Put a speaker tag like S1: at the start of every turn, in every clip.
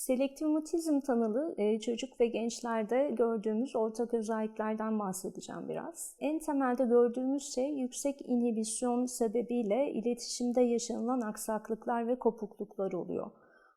S1: Selektif mutizm tanılı e, çocuk ve gençlerde gördüğümüz ortak özelliklerden bahsedeceğim biraz. En temelde gördüğümüz şey yüksek inhibisyon sebebiyle iletişimde yaşanılan aksaklıklar ve kopukluklar oluyor.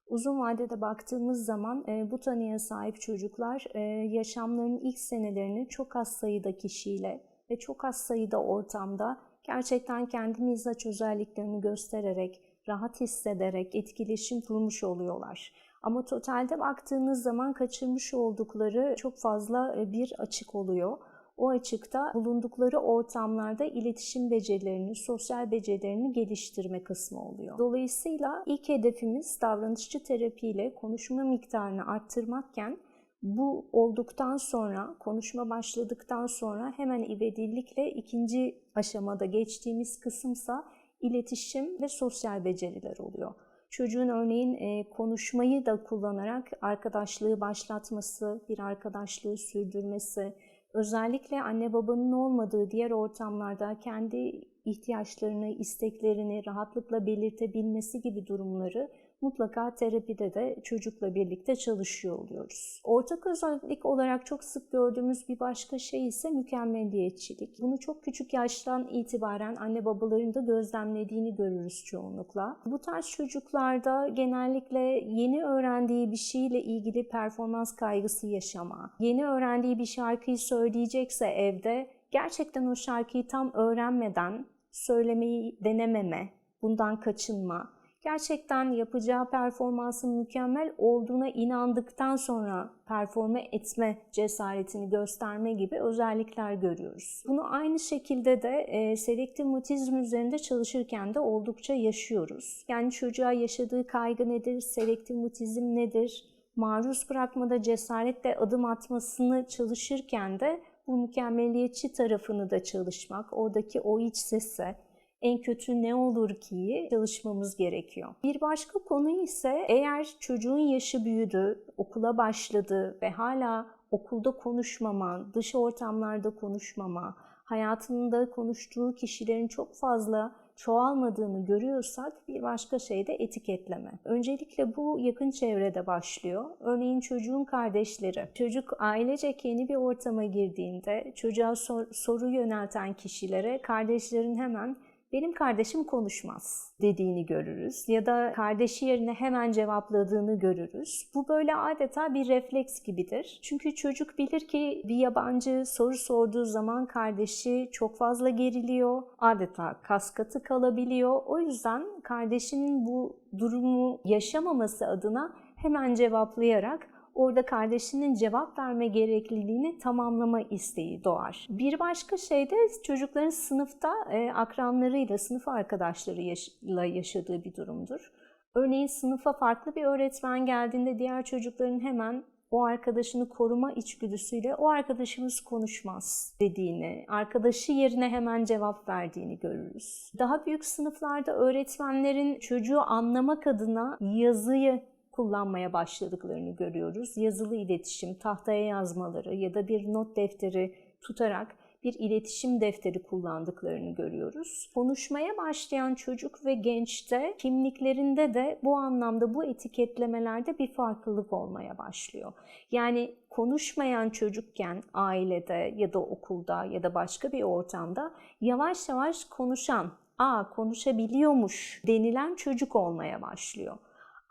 S1: Uzun vadede baktığımız zaman e, bu tanıya sahip çocuklar e, yaşamlarının ilk senelerini çok az sayıda kişiyle ve çok az sayıda ortamda gerçekten kendi mizaç özelliklerini göstererek, rahat hissederek etkileşim kurmuş oluyorlar. Ama totalde baktığınız zaman kaçırmış oldukları çok fazla e, bir açık oluyor. O açıkta bulundukları ortamlarda iletişim becerilerini, sosyal becerilerini geliştirme kısmı oluyor. Dolayısıyla ilk hedefimiz davranışçı terapiyle konuşma miktarını arttırmakken bu olduktan sonra, konuşma başladıktan sonra hemen ivedilikle ikinci aşamada geçtiğimiz kısımsa iletişim ve sosyal beceriler oluyor. Çocuğun örneğin e, konuşmayı da kullanarak arkadaşlığı başlatması, bir arkadaşlığı sürdürmesi, özellikle anne babanın olmadığı diğer ortamlarda kendi ihtiyaçlarını, isteklerini rahatlıkla belirtebilmesi gibi durumları mutlaka terapide de çocukla birlikte çalışıyor oluyoruz. Ortak özellik olarak çok sık gördüğümüz bir başka şey ise mükemmeliyetçilik. Bunu çok küçük yaştan itibaren anne babaların da gözlemlediğini görürüz çoğunlukla. Bu tarz çocuklarda genellikle yeni öğrendiği bir şeyle ilgili performans kaygısı yaşama, yeni öğrendiği bir şarkıyı söyleyecekse evde gerçekten o şarkıyı tam öğrenmeden söylemeyi denememe, bundan kaçınma, gerçekten yapacağı performansın mükemmel olduğuna inandıktan sonra performe etme cesaretini gösterme gibi özellikler görüyoruz. Bunu aynı şekilde de e, selektif mutizm üzerinde çalışırken de oldukça yaşıyoruz. Yani çocuğa yaşadığı kaygı nedir, selektif mutizm nedir, maruz bırakmada cesaretle adım atmasını çalışırken de bu mükemmeliyetçi tarafını da çalışmak, oradaki o iç sese, en kötü ne olur ki çalışmamız gerekiyor. Bir başka konu ise eğer çocuğun yaşı büyüdü, okula başladı ve hala okulda konuşmama, dış ortamlarda konuşmama, hayatında konuştuğu kişilerin çok fazla çoğalmadığını görüyorsak bir başka şey de etiketleme. Öncelikle bu yakın çevrede başlıyor. Örneğin çocuğun kardeşleri. Çocuk ailecek yeni bir ortama girdiğinde çocuğa sor, soru yönelten kişilere kardeşlerin hemen benim kardeşim konuşmaz dediğini görürüz ya da kardeşi yerine hemen cevapladığını görürüz. Bu böyle adeta bir refleks gibidir. Çünkü çocuk bilir ki bir yabancı soru sorduğu zaman kardeşi çok fazla geriliyor, adeta kaskatı kalabiliyor. O yüzden kardeşinin bu durumu yaşamaması adına hemen cevaplayarak orada kardeşinin cevap verme gerekliliğini tamamlama isteği doğar. Bir başka şey de çocukların sınıfta e, akranlarıyla, sınıf arkadaşlarıyla yaşadığı bir durumdur. Örneğin sınıfa farklı bir öğretmen geldiğinde diğer çocukların hemen o arkadaşını koruma içgüdüsüyle o arkadaşımız konuşmaz dediğini, arkadaşı yerine hemen cevap verdiğini görürüz. Daha büyük sınıflarda öğretmenlerin çocuğu anlamak adına yazıyı kullanmaya başladıklarını görüyoruz. Yazılı iletişim, tahtaya yazmaları ya da bir not defteri tutarak bir iletişim defteri kullandıklarını görüyoruz. Konuşmaya başlayan çocuk ve gençte kimliklerinde de bu anlamda bu etiketlemelerde bir farklılık olmaya başlıyor. Yani konuşmayan çocukken ailede ya da okulda ya da başka bir ortamda yavaş yavaş konuşan, aa konuşabiliyormuş denilen çocuk olmaya başlıyor.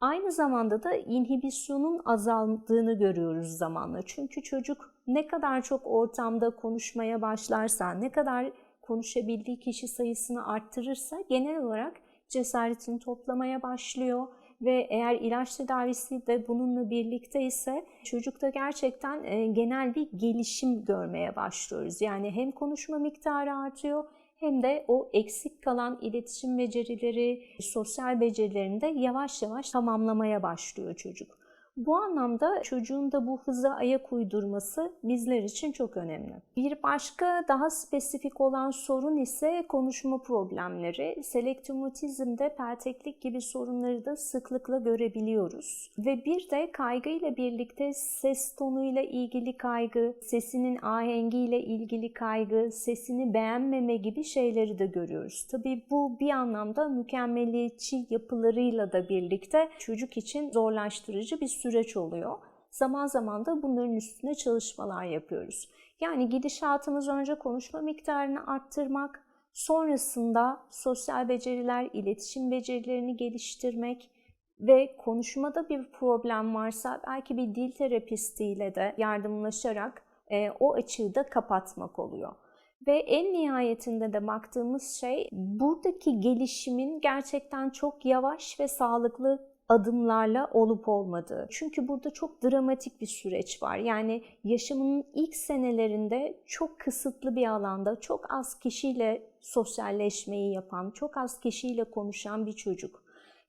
S1: Aynı zamanda da inhibisyonun azaldığını görüyoruz zamanla. Çünkü çocuk ne kadar çok ortamda konuşmaya başlarsa, ne kadar konuşabildiği kişi sayısını arttırırsa genel olarak cesaretini toplamaya başlıyor ve eğer ilaç tedavisi de bununla birlikte ise çocukta gerçekten e, genel bir gelişim görmeye başlıyoruz. Yani hem konuşma miktarı artıyor hem de o eksik kalan iletişim becerileri, sosyal becerilerini de yavaş yavaş tamamlamaya başlıyor çocuk. Bu anlamda çocuğun da bu hıza ayak uydurması bizler için çok önemli. Bir başka daha spesifik olan sorun ise konuşma problemleri. Selektomotizmde perteklik gibi sorunları da sıklıkla görebiliyoruz. Ve bir de kaygı ile birlikte ses tonuyla ilgili kaygı, sesinin ahengiyle ilgili kaygı, sesini beğenmeme gibi şeyleri de görüyoruz. Tabii bu bir anlamda mükemmeliyetçi yapılarıyla da birlikte çocuk için zorlaştırıcı bir süreç oluyor. Zaman zaman da bunların üstüne çalışmalar yapıyoruz. Yani gidişatımız önce konuşma miktarını arttırmak, sonrasında sosyal beceriler, iletişim becerilerini geliştirmek ve konuşmada bir problem varsa belki bir dil terapistiyle de yardımlaşarak e, o açığı da kapatmak oluyor. Ve en nihayetinde de baktığımız şey buradaki gelişimin gerçekten çok yavaş ve sağlıklı adımlarla olup olmadığı. Çünkü burada çok dramatik bir süreç var. Yani yaşamının ilk senelerinde çok kısıtlı bir alanda, çok az kişiyle sosyalleşmeyi yapan, çok az kişiyle konuşan bir çocuk.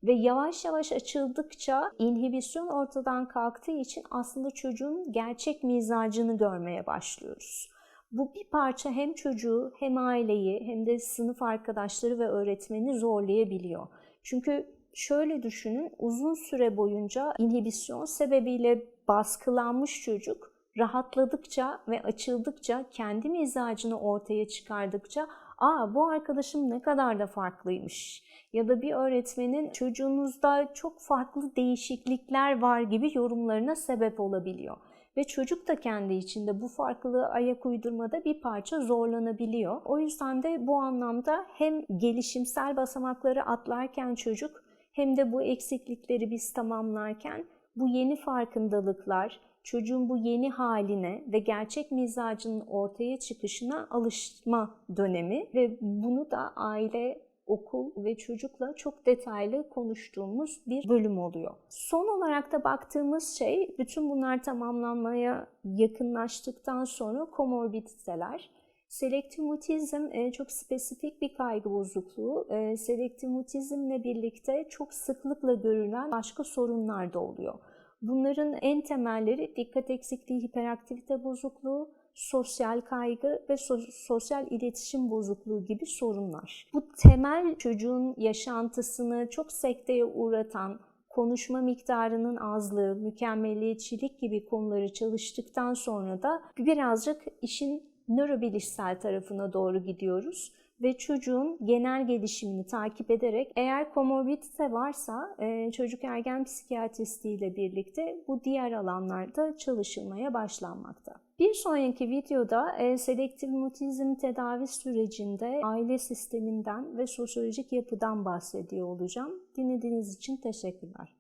S1: Ve yavaş yavaş açıldıkça inhibisyon ortadan kalktığı için aslında çocuğun gerçek mizacını görmeye başlıyoruz. Bu bir parça hem çocuğu hem aileyi hem de sınıf arkadaşları ve öğretmeni zorlayabiliyor. Çünkü şöyle düşünün uzun süre boyunca inhibisyon sebebiyle baskılanmış çocuk rahatladıkça ve açıldıkça kendi mizacını ortaya çıkardıkça aa bu arkadaşım ne kadar da farklıymış ya da bir öğretmenin çocuğunuzda çok farklı değişiklikler var gibi yorumlarına sebep olabiliyor. Ve çocuk da kendi içinde bu farklılığı ayak uydurmada bir parça zorlanabiliyor. O yüzden de bu anlamda hem gelişimsel basamakları atlarken çocuk hem de bu eksiklikleri biz tamamlarken bu yeni farkındalıklar, çocuğun bu yeni haline ve gerçek mizacının ortaya çıkışına alışma dönemi ve bunu da aile, okul ve çocukla çok detaylı konuştuğumuz bir bölüm oluyor. Son olarak da baktığımız şey bütün bunlar tamamlanmaya yakınlaştıktan sonra komorbiditeler. Selektif mutizm e, çok spesifik bir kaygı bozukluğu. E, selektif mutizmle birlikte çok sıklıkla görülen başka sorunlar da oluyor. Bunların en temelleri dikkat eksikliği, hiperaktivite bozukluğu, sosyal kaygı ve sosyal iletişim bozukluğu gibi sorunlar. Bu temel çocuğun yaşantısını çok sekteye uğratan konuşma miktarının azlığı, mükemmeliyetçilik gibi konuları çalıştıktan sonra da birazcık işin nörobilişsel tarafına doğru gidiyoruz ve çocuğun genel gelişimini takip ederek eğer komorbidite varsa e, çocuk ergen psikiyatristi ile birlikte bu diğer alanlarda çalışılmaya başlanmakta. Bir sonraki videoda e, selektif mutizm tedavi sürecinde aile sisteminden ve sosyolojik yapıdan bahsediyor olacağım. Dinlediğiniz için teşekkürler.